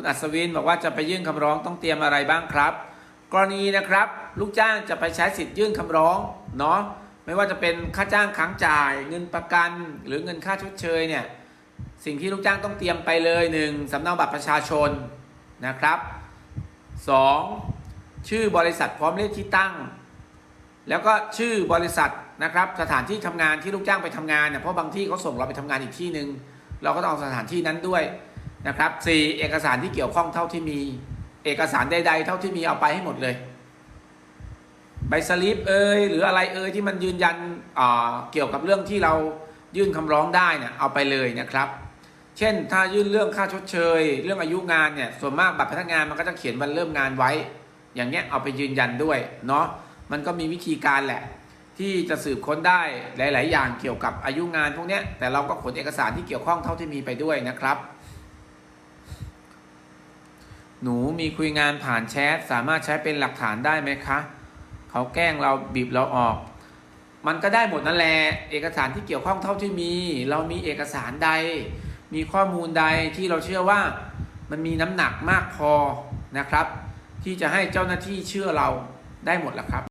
คุณอัศวินบอกว่าจะไปยื่นคำร้องต้องเตรียมอะไรบ้างครับ กรณีนะครับ ลูกจ้างจะไปใช้สิทธิ์ยื่นคำร้องเนาะไม่ว่าจะเป็นค่าจ้างค้างจ่าย เงินประกัน หรือเงินค่าชดเชยเนี่ยสิ่งที่ลูกจ้างต้องเตรียมไปเลยหนึ่งสำเนาบัตรประชาชนนะครับสองชื่อบริษัทพร้อมเลขที่ตั้ง แล้วก็ชื่อบริษัทนะครับ สถานที่ทำงานที่ลูกจ้างไปทำงานเนี่ยเพราะบางที่เขาส่งเราไปทำงานอีกที่หนึ่งเราก็ต้องเอาสถานที่นั้นด้วย นะครับสี่เอกสารที่เกี่ยวข้องเท่าที่มี เอกสารใดๆ เท่าที่มีเอาไปให้หมดเลย ใบสลิปเอยหรืออะไรเอยที่มันยืนยันเกี่ยวกับเรื่องที่เรายื่นคำร้องได้เนี่ยเอาไปเลยนะครับ เช่นถ้ายื่นเรื่องค่าชดเชย เรื่องอายุงานเนี่ยส่วนมากบัตรพนักงานมันก็จะเขียนวันเริ่มงานไว้ อย่างเงี้ยเอาไปยืนยันด้วยเนาะมันก็มีวิธีการแหละ ที่จะสืบค้นได้หลาย ๆ อย่างเกี่ยวกับอายุงานพวกเนี้ยแต่เราก็ขนเอกสารที่เกี่ยวข้องเท่าที่มีไปด้วยนะครับ หนูมีคุยงานผ่านแชทสามารถใช้เป็นหลักฐานได้ไหมคะ เขาแกล้งเราบีบเราออก มันก็ได้หมดนั่นแหละเอกสารที่เกี่ยวข้องเท่าที่มี เรามีเอกสารใด มีข้อมูลใดที่เราเชื่อว่ามันมีน้ำหนักมากพอนะครับ ที่จะให้เจ้าหน้าที่เชื่อเราได้หมดแหละครับ